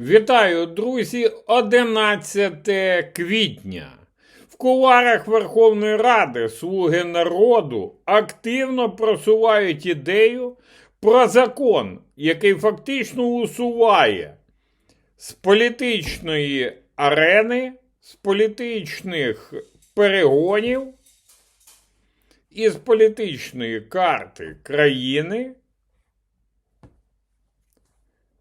Вітаю, друзі! 11 квітня. В куларах Верховної Ради Слуги народу активно просувають ідею про закон, який фактично усуває з політичної арени, з політичних перегонів і з політичної карти країни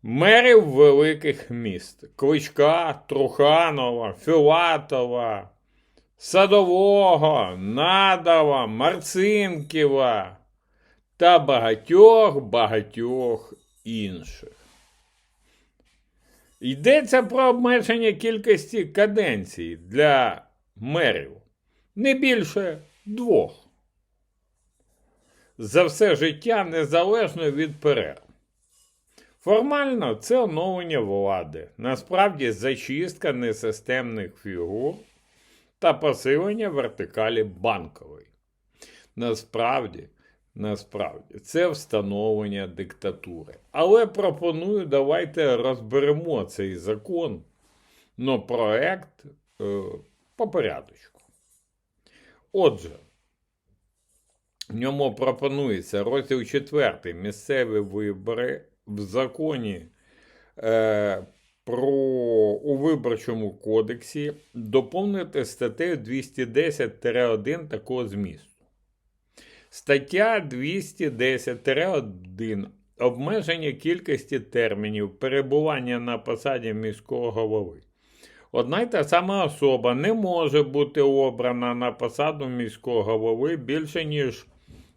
мерів великих міст Кличка, Труханова, Філатова, Садового, Надова, Марцинківа та багатьох багатьох інших. Йдеться про обмеження кількості каденцій для мерів не більше двох. За все життя незалежно від перерв. Формально це оновлення влади, насправді зачистка несистемних фігур та посилення вертикалі банкової. Насправді, насправді, це встановлення диктатури. Але пропоную, давайте розберемо цей закон, но проект е, по порядочку. Отже, в ньому пропонується розділ 4 місцеві вибори в законі е, про у виборчому кодексі доповнити статтею 210-1 такого змісту. Стаття 210-1 обмеження кількості термінів перебування на посаді міського голови. Одна й та сама особа не може бути обрана на посаду міського голови більше, ніж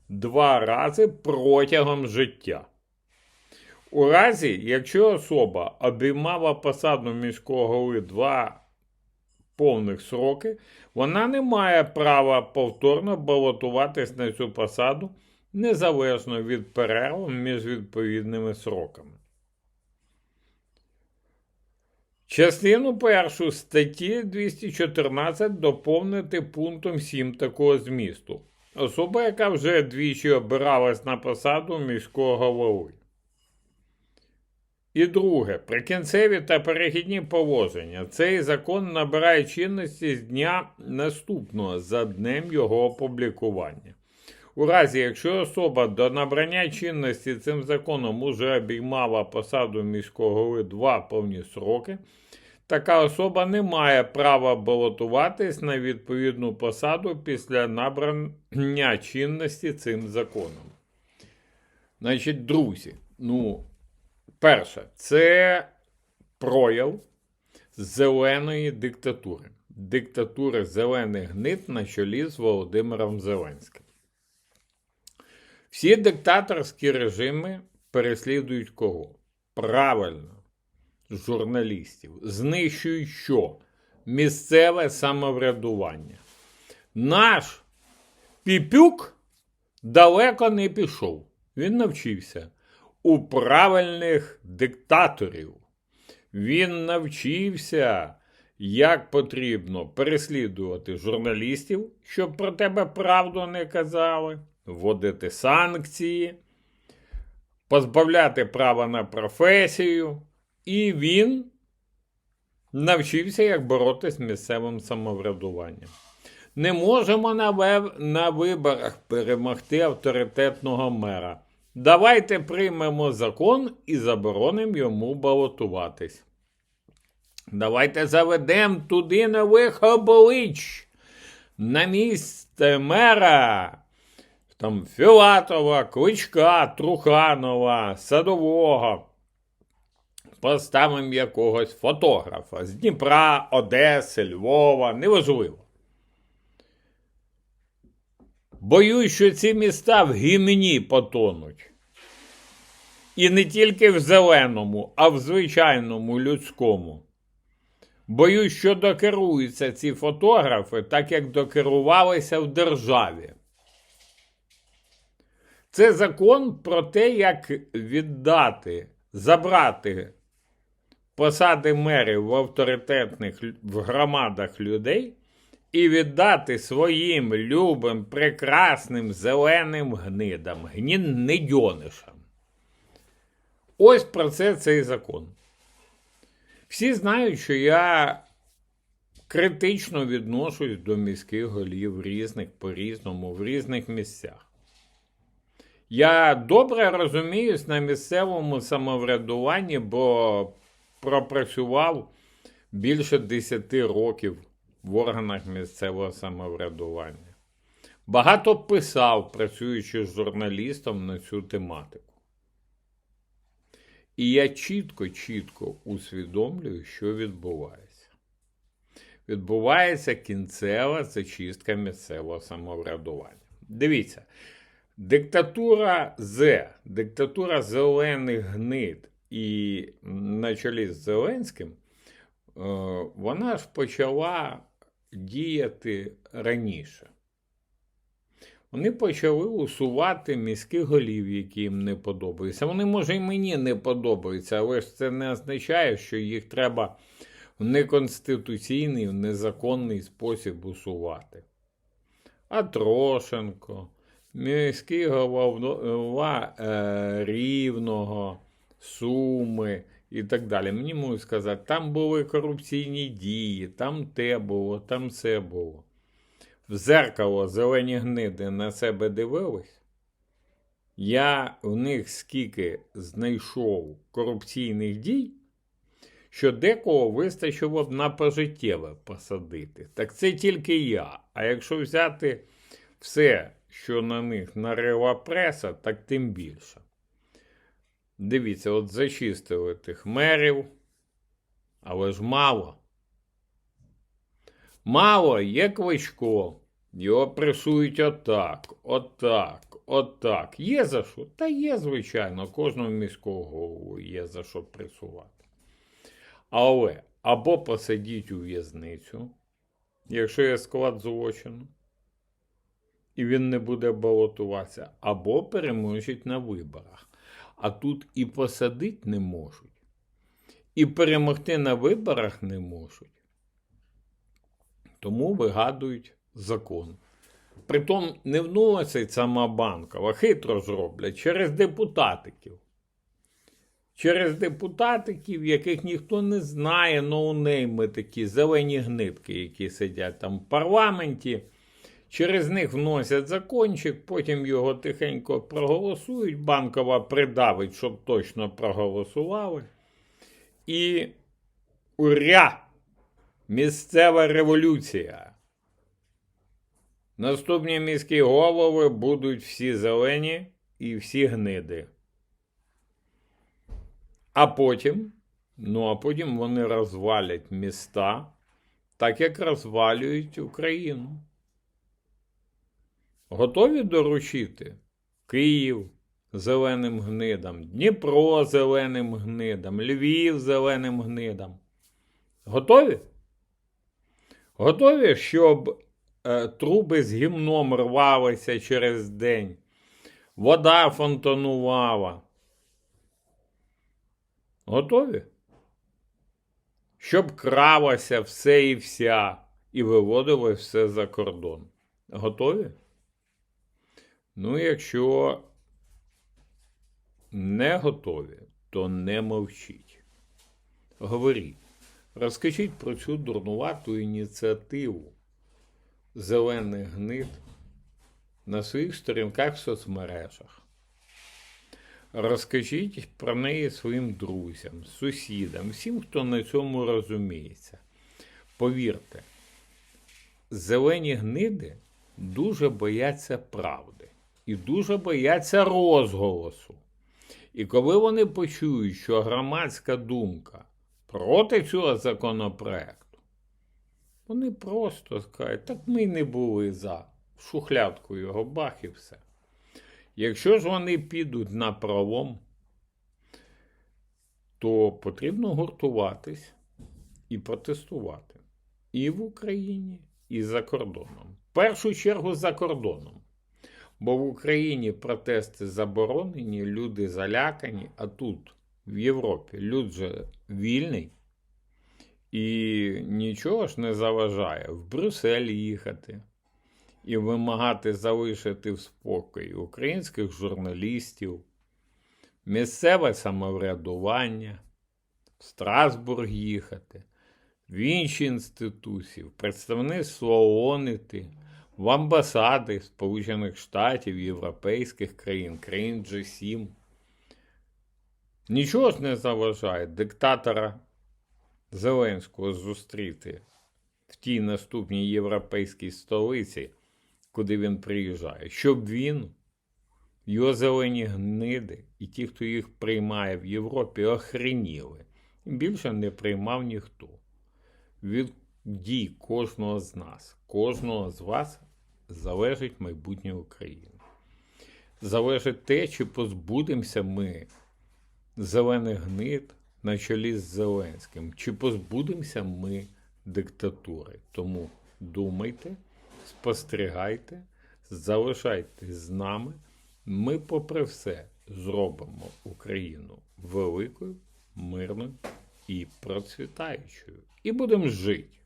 два рази протягом життя. У разі, якщо особа обіймала посаду міського голови два повних сроки, вона не має права повторно балотуватись на цю посаду незалежно від перерв між відповідними сроками. Частину першу статті 214 доповнити пунктом 7 такого змісту. Особа, яка вже двічі обиралась на посаду міського голови. І друге, прикінцеві та перехідні положення. Цей закон набирає чинності з дня наступного за днем його опублікування. У разі, якщо особа до набрання чинності цим законом уже обіймала посаду міського голови два повні сроки, така особа не має права балотуватись на відповідну посаду після набрання чинності цим законом. Значить, друзі, ну. Перше, це прояв зеленої диктатури. Диктатури зелених гнит на чолі з Володимиром Зеленським. Всі диктаторські режими переслідують кого? Правильно, журналістів. Знищують що? Місцеве самоврядування. Наш піпюк далеко не пішов. Він навчився у правильних диктаторів. Він навчився, як потрібно переслідувати журналістів, щоб про тебе правду не казали, вводити санкції, позбавляти права на професію. І він навчився, як боротися з місцевим самоврядуванням. Не можемо на, виборах перемогти авторитетного мера. Давайте приймемо закон і заборонимо йому балотуватись. Давайте заведемо туди нових облич на місце мера. Там Філатова, Кличка, Труханова, Садового. Поставимо якогось фотографа з Дніпра, Одеси, Львова, неважливо. Боюсь, що ці міста в гімні потонуть. І не тільки в зеленому, а в звичайному людському. Боюсь, що докеруються ці фотографи, так як докерувалися в державі. Це закон про те, як віддати, забрати посади мерів в авторитетних в громадах людей і віддати своїм любим, прекрасним зеленим гнидам, гніднидьонишам. Ось про це цей закон. Всі знають, що я критично відношусь до міських голів різних по-різному, в різних місцях. Я добре розуміюсь на місцевому самоврядуванні, бо пропрацював більше 10 років в органах місцевого самоврядування. Багато писав, працюючи з журналістом на цю тематику. І я чітко, чітко усвідомлюю, що відбувається. Відбувається кінцева зачистка місцевого самоврядування. Дивіться, диктатура З, диктатура зелених гнид і на чолі з Зеленським, е, вона ж почала діяти раніше. Вони почали усувати міських голів, які їм не подобаються. Вони, може, і мені не подобаються, але ж це не означає, що їх треба в неконституційний, в незаконний спосіб усувати. А Трошенко, міський голова е, Рівного, Суми і так далі. Мені можуть сказати, там були корупційні дії, там те було, там це було в зеркало зелені гниди на себе дивились, я в них скільки знайшов корупційних дій, що декого вистачило б на пожиттєве посадити. Так це тільки я. А якщо взяти все, що на них нарила преса, так тим більше. Дивіться, от зачистили тих мерів, але ж мало. Мало є Кличко. Його пресують отак, отак, отак. Є за що? Та є, звичайно, кожного міського голову є за що пресувати. Але або посадіть у в'язницю, якщо є склад злочину, і він не буде балотуватися, або переможуть на виборах. А тут і посадити не можуть, і перемогти на виборах не можуть. Тому вигадують закон. Притом не вносять сама банкова, хитро зроблять через депутатиків. Через депутатиків, яких ніхто не знає, ноунейми такі зелені гнитки, які сидять там в парламенті. Через них вносять закончик, потім його тихенько проголосують. Банкова придавить, щоб точно проголосували. І уря! Місцева революція. Наступні міські голови будуть всі зелені і всі гниди. А потім, ну а потім вони розвалять міста, так як розвалюють Україну. Готові доручити Київ зеленим гнидам, Дніпро зеленим гнидам, Львів зеленим гнидам. Готові? Готові, щоб труби з гімном рвалися через день, вода фонтанувала. Готові? Щоб кралося все і вся, і виводило все за кордон. Готові? Ну, якщо не готові, то не мовчіть. Говоріть. Розкажіть про цю дурнувату ініціативу зелених гнид на своїх сторінках в соцмережах. Розкажіть про неї своїм друзям, сусідам, всім, хто на цьому розуміється. Повірте, зелені гниди дуже бояться правди і дуже бояться розголосу. І коли вони почують, що громадська думка проти цього законопроекту, вони просто скажуть, так ми не були за. В шухлядку його бах і все. Якщо ж вони підуть на пролом, то потрібно гуртуватись і протестувати. І в Україні, і за кордоном. В першу чергу за кордоном. Бо в Україні протести заборонені, люди залякані, а тут, в Європі, люд же вільний. І нічого ж не заважає в Брюссель їхати і вимагати залишити в спокій українських журналістів, місцеве самоврядування, в Страсбург їхати, в інші інституції, в представництво ООН в амбасади Сполучених Штатів, Європейських країн, країн G7. Нічого ж не заважає диктатора Зеленського зустріти в тій наступній європейській столиці, куди він приїжджає, щоб він, його зелені гниди і ті, хто їх приймає в Європі, охреніли. Більше не приймав ніхто. Від дій кожного з нас, кожного з вас залежить майбутнє України. Залежить те, чи позбудемося ми зелених гнид на чолі з Зеленським, чи позбудемося ми диктатури. Тому думайте, спостерігайте, залишайтесь з нами. Ми, попри все, зробимо Україну великою, мирною і процвітаючою. І будемо жити.